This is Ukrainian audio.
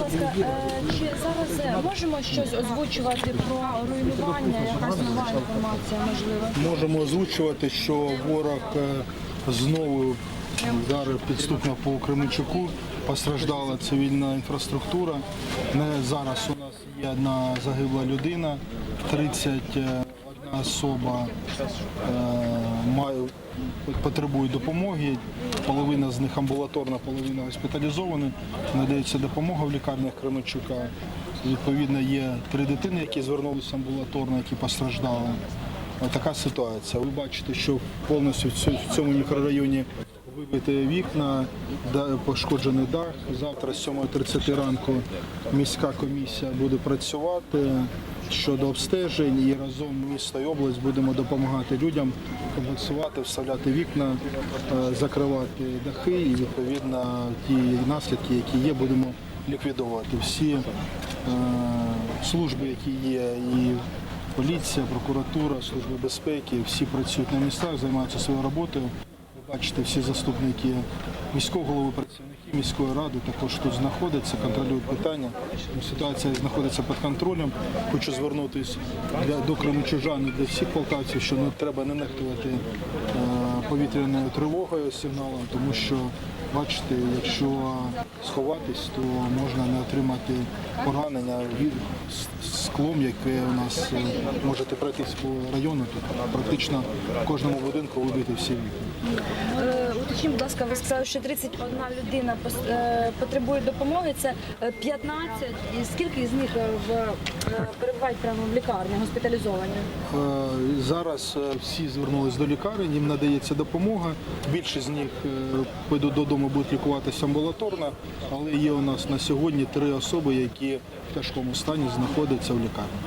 ласка, е, чи зараз е, можемо щось озвучувати про руйнування? Якась нова інформація можливо? Можемо озвучувати, що ворог е, знову вдарив підступно по Кременчуку. Постраждала цивільна інфраструктура. Зараз у нас є одна загибла людина, 31 особа е, має, потребує допомоги. Половина з них амбулаторна, половина госпіталізована. Надається допомога в лікарнях Кременчука. Відповідно, є три дитини, які звернулися амбулаторно, які постраждали. Така ситуація. Ви бачите, що повністю в цьому мікрорайоні вибиті вікна, пошкоджений дах. Завтра з 7.30 ранку міська комісія буде працювати щодо обстежень і разом місто і область будемо допомагати людям комплексувати, вставляти вікна, е, закривати дахи і відповідно ті наслідки, які є, будемо ліквідувати. Всі е, служби, які є, і Поліція, прокуратура, служби безпеки, всі працюють на містах, займаються своєю роботою. Бачите, всі заступники міського голови, працівники міської ради також тут знаходяться, контролюють питання. Ситуація знаходиться під контролем. Хочу звернутися для, до кримчужан і для всіх полтавців, що не треба не нехтувати е, повітряною тривогою сигналом, тому що бачите, якщо сховатись, то можна не отримати поранення від склом, яке у нас е, можете пройтись по району. Тут практично в кожному будинку вибити всі вікна. Е, Уточніть, будь ласка, ви сказали, що 31 людина е, потребує допомоги. Це е, 15. І скільки з них в перебувають прямо в лікарні, госпіталізовані? Зараз е, всі звернулись до лікарень, їм надається допомога. Більшість з них е, підуть додому, будуть лікуватися амбулаторно, але є у нас на сьогодні три особи, які в тяжкому стані знаходяться в лікарні.